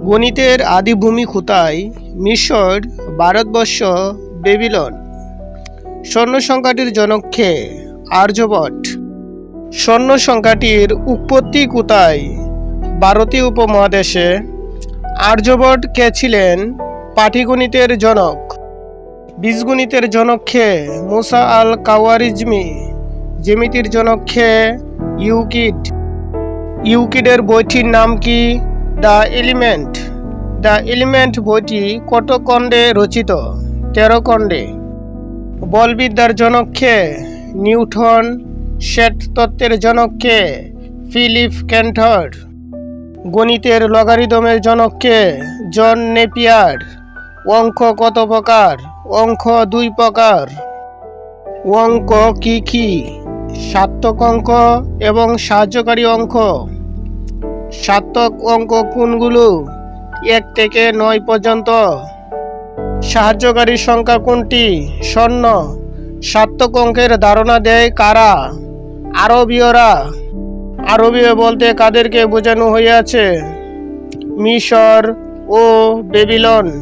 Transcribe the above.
গণিতের আদিভূমি কোথায়? মিশর, ভারতবর্ষ, বেবিলন। স্বর্ণ সংখ্যাটির জনক কে? আর্যভট। স্বর্ণ সংখ্যাটির উৎপত্তি কোথায়? ভারতীয় উপমহাদেশে। আর্যভট কে ছিলেন? পাটিগণিতের জনক। বীজগণিতের জনক কে? মুসা আল কাওয়ারিজমি জ্যামিতির জনক কে? ইউকিড। ইউকিডের বইটির নাম কি? The element. দ্য এলিমেন্ট বইটি কত খণ্ডে রচিত? তেরো খণ্ডে। বলবিদ্যার জনক কে? নিউটন শ্বেত তত্ত্বের জনক কে? ফিলিপ ক্যান্টর। গণিতের লগারিদমের জনক কে? জন নেপিয়ার। অঙ্ক কত প্রকার? অঙ্ক দুই প্রকার। অঙ্ক কি কি? সার্থক অঙ্ক এবং সাহায্যকারী অঙ্ক। সার্থক অঙ্ক কোনগুলো? এক থেকে নয় পর্যন্ত। সাহায্যকারী সংখ্যা কোনটি? স্বর্ণ। সার্থক অঙ্কের ধারণা দেয় কারা? আরবীয়রা। আরবীয় বলতে কাদেরকে বোঝানো হইয়াছে? মিশর ও বেবিলন।